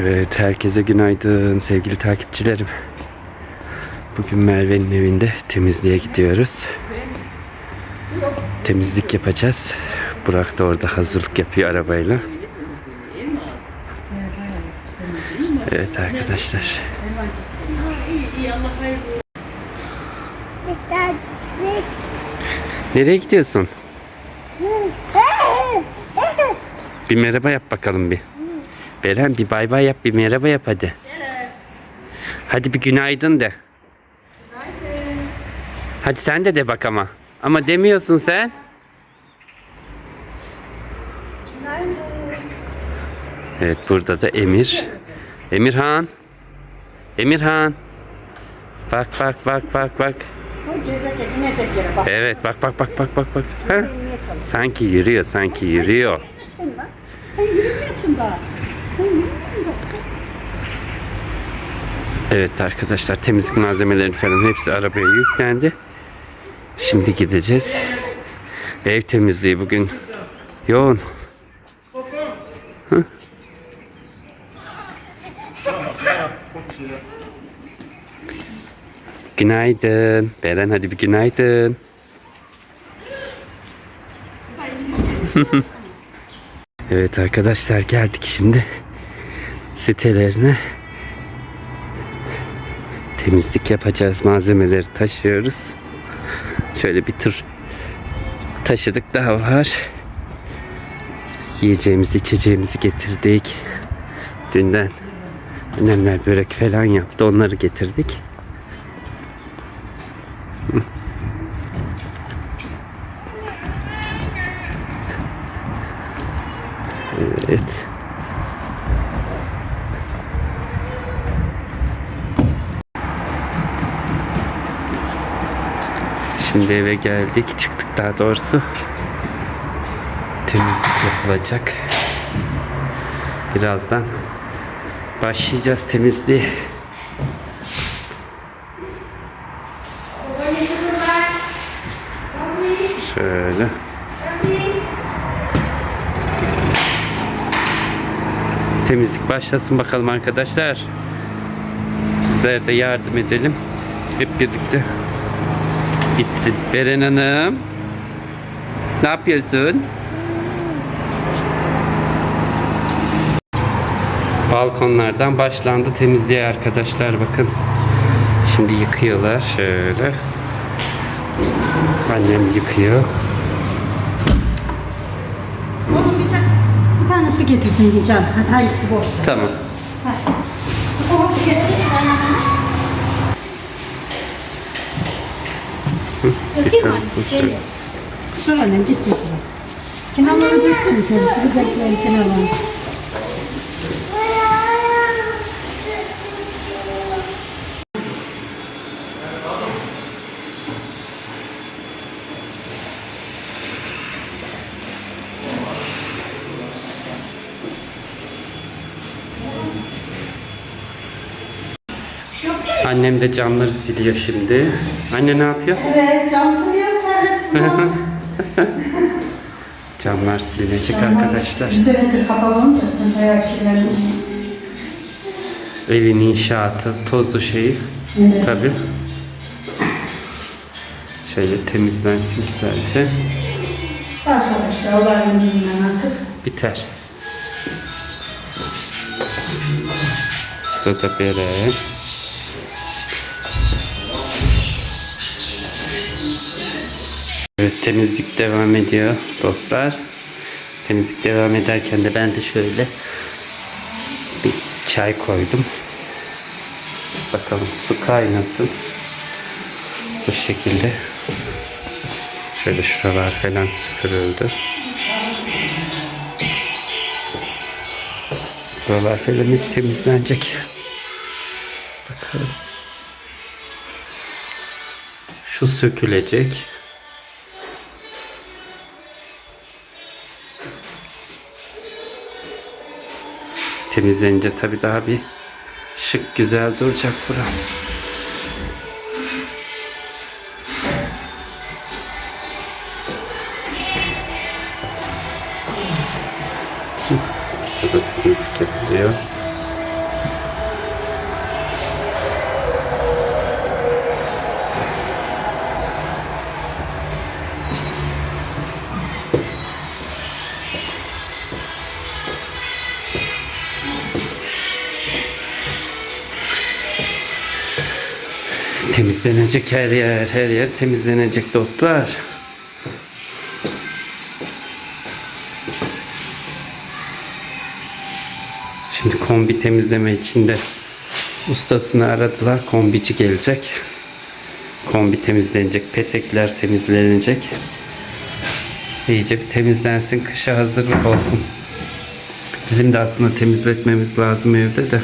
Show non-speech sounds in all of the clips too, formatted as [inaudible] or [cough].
Evet, herkese günaydın sevgili takipçilerim. Bugün Merve'nin evinde temizliğe gidiyoruz. Temizlik yapacağız. Burak da orada hazırlık yapıyor arabayla. Evet arkadaşlar. Nereye gidiyorsun? Bir merhaba yap bakalım bir. Beren bir bay bay yap bir merhaba yap hadi. Hadi bir günaydın de. Hadi sen de de bak ama. Ama demiyorsun sen. Evet burada da Emir. Emirhan. Emirhan. Bak bak bak bak bak. Gezecek, inecek yere bak. Evet bak bak bak bak bak bak. Ha? Sanki yürüyor sanki yürüyor. Sen yürümüyorsun daha. Evet arkadaşlar temizlik malzemeleri falan hepsi arabaya yüklendi. Şimdi gideceğiz. Ev temizliği bugün yoğun. Hı? Günaydın. Beren hadi bir günaydın. [laughs] evet arkadaşlar geldik şimdi sitelerine temizlik yapacağız. Malzemeleri taşıyoruz. Şöyle bir tır taşıdık daha var. Yiyeceğimizi içeceğimizi getirdik. Dünden annemler börek falan yaptı. Onları getirdik. Evet. Şimdi eve geldik. Çıktık daha doğrusu. Temizlik yapılacak. Birazdan başlayacağız temizliğe. Şöyle. Temizlik başlasın bakalım arkadaşlar. Bizler de yardım edelim. Hep birlikte gitsin. Beren Hanım. Ne yapıyorsun? Balkonlardan başlandı temizliğe arkadaşlar bakın. Şimdi yıkıyorlar şöyle. Annem yıkıyor. Oğlum bir, ta bir tane su getirsin Can. Hadi hangisi boşsa. Tamam. O su getir. Kusur annem gitsin şuna. Kenarları döktüm şöyle. Su dökmeyin kenarlarını. Annem de camları siliyor şimdi. Anne ne yapıyor? Evet cam siliyoruz terledim. [laughs] Camlar silinecek arkadaşlar. Bir senedir kapalı olunca bayağı kirlendin. Evin inşaatı, tozlu şeyi. Evet. Tabii. Şöyle temizlensin güzelce. Arkadaşlar Allah'ın izniyle artık. Biter. Burada da bere. Temizlik devam ediyor dostlar. Temizlik devam ederken de ben de şöyle bir çay koydum. Bakalım su kaynasın. Bu şekilde. Şöyle şuralar falan süpürüldü. Buralar falan hep temizlenecek. Bakalım. Şu sökülecek. Temizlenince tabii daha bir şık güzel duracak bura. Burada temizlik yapılıyor. Temizlenecek her yer, her yer temizlenecek dostlar. Şimdi kombi temizleme için de ustasını aradılar. Kombici gelecek. Kombi temizlenecek, petekler temizlenecek. İyice bir temizlensin, kışa hazırlık olsun. Bizim de aslında temizletmemiz lazım evde de.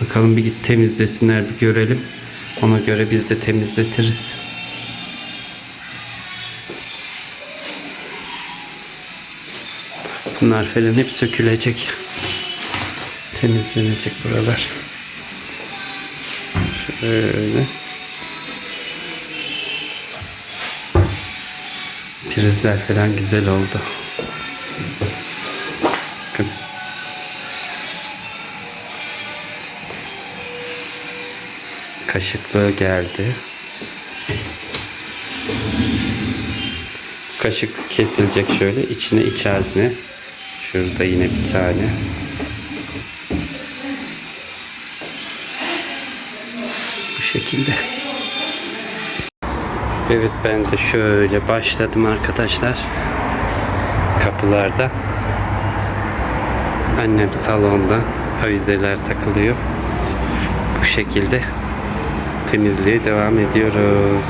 Bakalım bir git temizlesinler bir görelim. Ona göre biz de temizletiriz. Bunlar falan hep sökülecek. Temizlenecek buralar. Şöyle. Prizler falan güzel oldu. Kaşıklığı geldi. Kaşık kesilecek şöyle. içine iç hazne. Şurada yine bir tane. Bu şekilde. Evet ben de şöyle başladım arkadaşlar. Kapılarda. Annem salonda. Avizeler takılıyor. Bu şekilde temizliğe devam ediyoruz.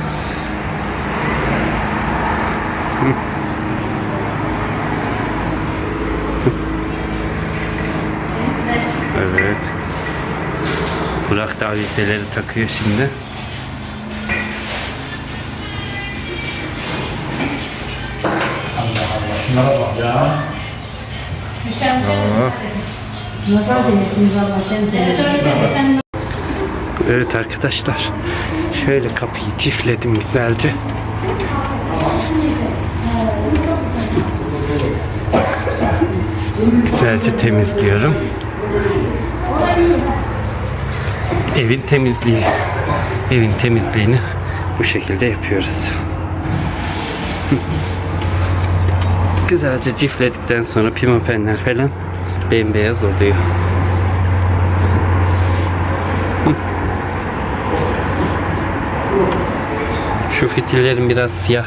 Evet. Burak da avizeleri takıyor şimdi. Şunlara bak ya. Oo. Nazar değmesin valla kendi. Evet arkadaşlar. Şöyle kapıyı çiftledim güzelce. Güzelce temizliyorum. Evin temizliği. Evin temizliğini bu şekilde yapıyoruz. Güzelce çiftledikten sonra pimapenler falan bembeyaz oluyor. Şu fitillerin biraz siyah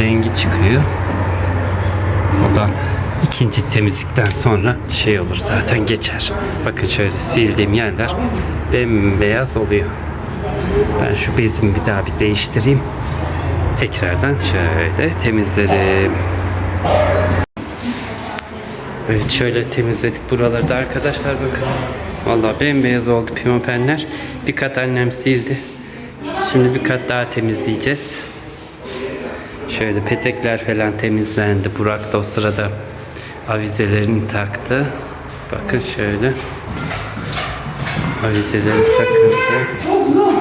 rengi çıkıyor. O da ikinci temizlikten sonra şey olur zaten geçer. Bakın şöyle sildiğim yerler bembeyaz oluyor. Ben şu bezimi bir daha bir değiştireyim. Tekrardan şöyle temizlerim. Evet şöyle temizledik buraları da arkadaşlar bakın. Vallahi bembeyaz oldu pimapenler. Bir kat annem sildi. Şimdi bir kat daha temizleyeceğiz. Şöyle petekler falan temizlendi. Burak da o sırada avizelerini taktı. Bakın şöyle. Avizeleri takıldı. Uzun.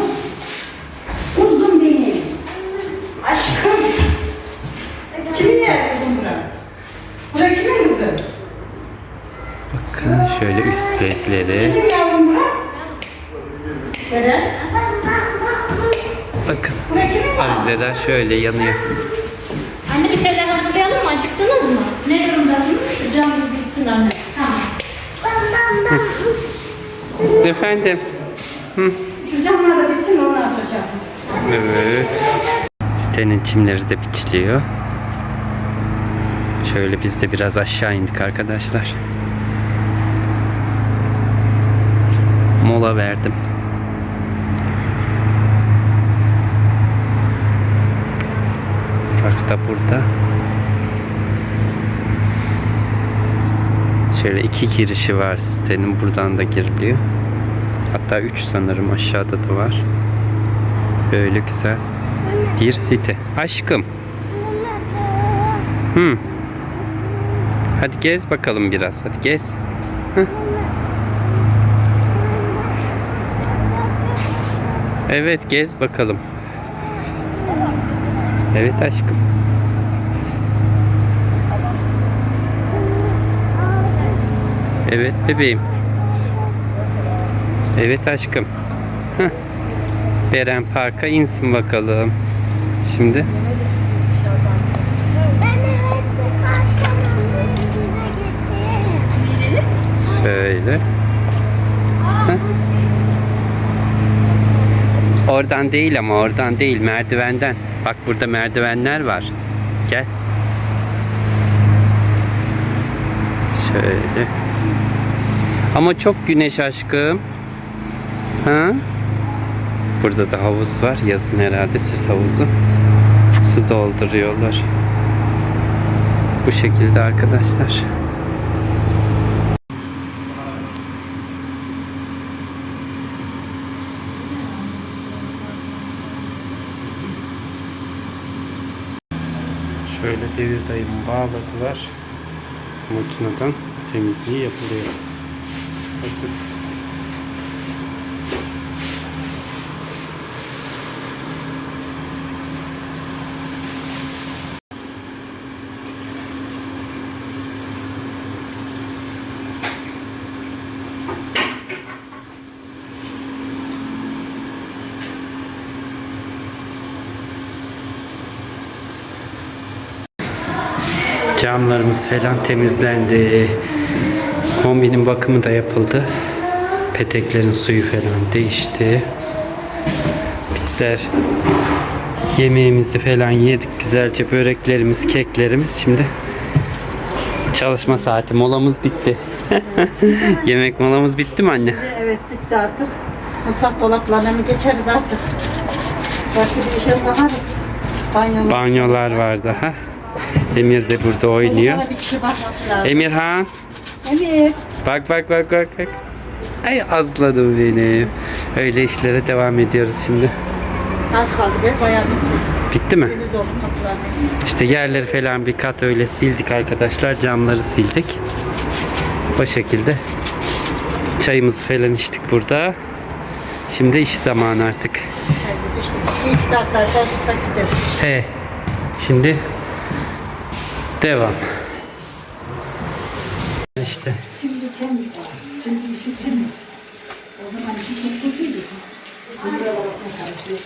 Uzun benim. Aşkım. Kimin yer kızım bura? Bura kimin kızı? Bakın şöyle üst ledleri. Kimin yavrum bura? Neden? Bakın avizeler şöyle yanıyor. Anne bir şeyler hazırlayalım mı? Acıktınız mı? Ne durumdasınız? Şu cam bitsin anne. Tamam. Efendim. Şu camlar da bitsin ondan sonra şey. Evet. Sitenin çimleri de biçiliyor. Şöyle biz de biraz aşağı indik arkadaşlar. Mola verdim. Burak da burada. Şöyle iki girişi var sitenin. Buradan da giriliyor. Hatta üç sanırım aşağıda da var. Böyle güzel. Bir site. Aşkım. Hı. Hadi gez bakalım biraz. Hadi gez. Hı. Evet gez bakalım. Evet aşkım. Evet bebeğim. Evet aşkım. Heh. Beren Park'a insin bakalım. Şimdi şöyle. Heh. Oradan değil ama oradan değil merdivenden. Bak burada merdivenler var. Gel. Şöyle. Ama çok güneş aşkım. Ha? Burada da havuz var. Yazın herhalde süs havuzu. Su dolduruyorlar. Bu şekilde arkadaşlar. Şöyle devir dayımı bağladılar. Makineden temizliği yapılıyor. Bakın. Camlarımız falan temizlendi. Kombinin bakımı da yapıldı. Peteklerin suyu falan değişti. Bizler yemeğimizi falan yedik. Güzelce böreklerimiz, keklerimiz. Şimdi çalışma saati. Molamız bitti. [laughs] Yemek molamız bitti mi anne? Evet bitti artık. Mutfak dolaplarına mı geçeriz artık? Başka bir işe bakarız. Banyo. Banyolar var daha. Emir de burada oynuyor. Çocuklara bir kişi bakması lazım. Emirhan. Emir. Bak bak bak bak bak. Ay azladım benim. Öyle işlere devam ediyoruz şimdi. Az kaldı be bayağı bitti. Bitti mi? Temiz oldu kapılarını. İşte yerleri falan bir kat öyle sildik arkadaşlar. Camları sildik. O şekilde. Çayımızı falan içtik burada. Şimdi iş zamanı artık. Şey, biz işte iki saat daha çalışırsak gideriz. He. Şimdi devam. İşte Şimdi temiz. Şimdi işi temiz. O zaman işi çok. Buraya karışıyor.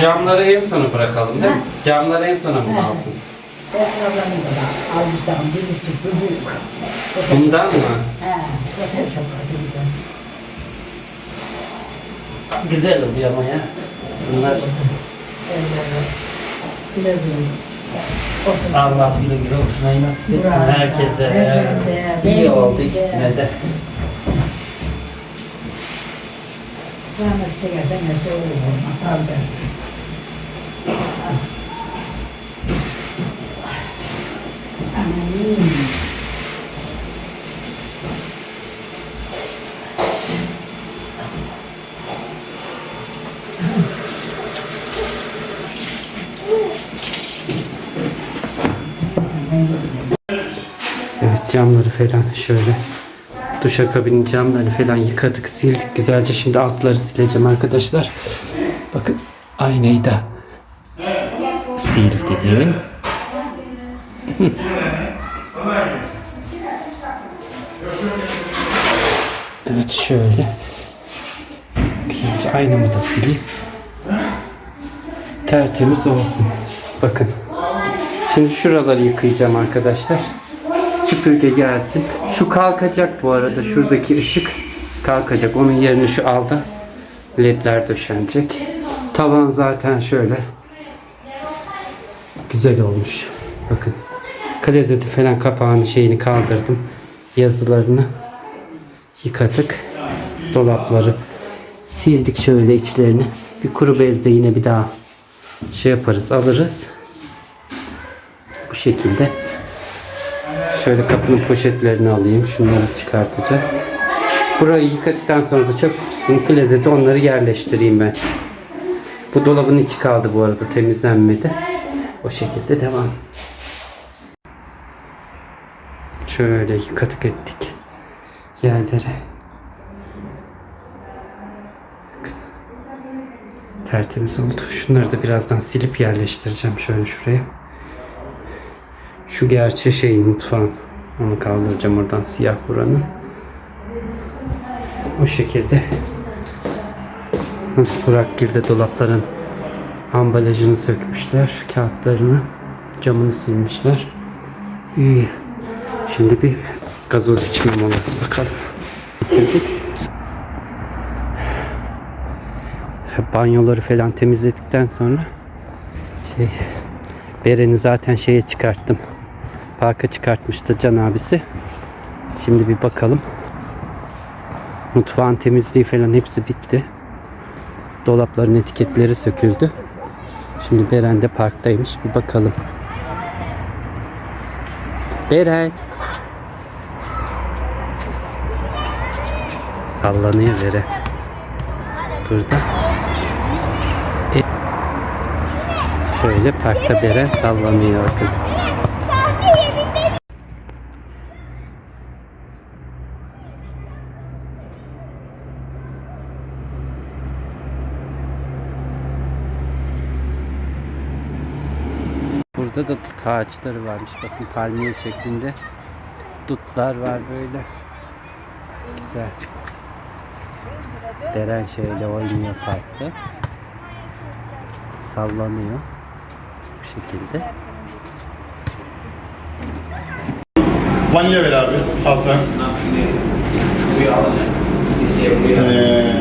camları en sona bırakalım değil mi? Camları en sona mı alsın? Almıştan bir buçuk bir buçuk. Bundan mı? He, otel şapkası gibi. Güzel oluyor ama ya. Bunlar Güle güle. Otel Allah güle güle oturmayı nasip etsin herkese. Herkese. İyi oldu ikisine de. Rahmet çekersen her şey olur. Masal dersin. Evet camları falan şöyle. Duşakabinin camlarını falan yıkadık sildik güzelce. Şimdi altları sileceğim arkadaşlar. Bakın aynayı da sildim evet şöyle güzelce aynamı da sileyim tertemiz olsun bakın Şimdi şuraları yıkayacağım arkadaşlar. Süpürge gelsin. Şu kalkacak bu arada. Şuradaki ışık kalkacak. Onun yerine şu alda ledler döşenecek. Tavan zaten şöyle. Güzel olmuş. Bakın. Klozeti falan kapağını şeyini kaldırdım. Yazılarını yıkadık. Dolapları sildik şöyle içlerini. Bir kuru bezle yine bir daha şey yaparız alırız. Bu şekilde. Şöyle kapının poşetlerini alayım. Şunları çıkartacağız. Burayı yıkadıktan sonra da çöp kutusunun klozete onları yerleştireyim ben. Bu dolabın içi kaldı bu arada temizlenmedi. O şekilde devam. Şöyle yıkadık ettik yerleri. Tertemiz oldu. Şunları da birazdan silip yerleştireceğim şöyle şuraya. Şu gerçi şey mutfağın. Onu kaldıracağım oradan siyah buranın. O şekilde Burak girdi dolapların ambalajını sökmüşler. Kağıtlarını, camını silmişler. İyi. Şimdi bir gazoz içme molası bakalım. Bitirdik. Banyoları falan temizledikten sonra şey Beren'i zaten şeye çıkarttım. Parka çıkartmıştı Can abisi. Şimdi bir bakalım. Mutfağın temizliği falan hepsi bitti. Dolapların etiketleri söküldü. Şimdi Beren de parktaymış. Bir bakalım. Beren. Sallanıyor Beren. Burada. E, şöyle parkta Beren sallanıyor bakın. Burada da dut ağaçları varmış. Bakın palmiye şeklinde dutlar var böyle. Güzel. Deren şöyle oynuyor parkta. Sallanıyor. Bu şekilde. Vanilya ver abi alttan. Ee,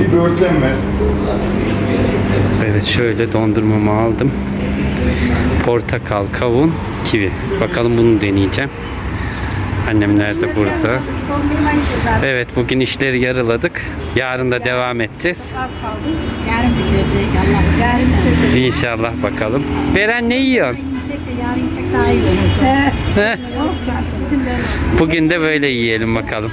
bir böğürtlen ver. Evet şöyle dondurmamı aldım. Portakal, kavun, kivi. Bakalım bunu deneyeceğim. Annemler de burada. Evet bugün işleri yarıladık. Yarın da devam edeceğiz. Az kaldı. Yarın bitirecek Allah. Yarın bitirecek. İnşallah bakalım. Beren ne yiyorsun? Yiyecek de yarın yiyecek daha iyi olur. He. Heh. Bugün de böyle yiyelim bakalım.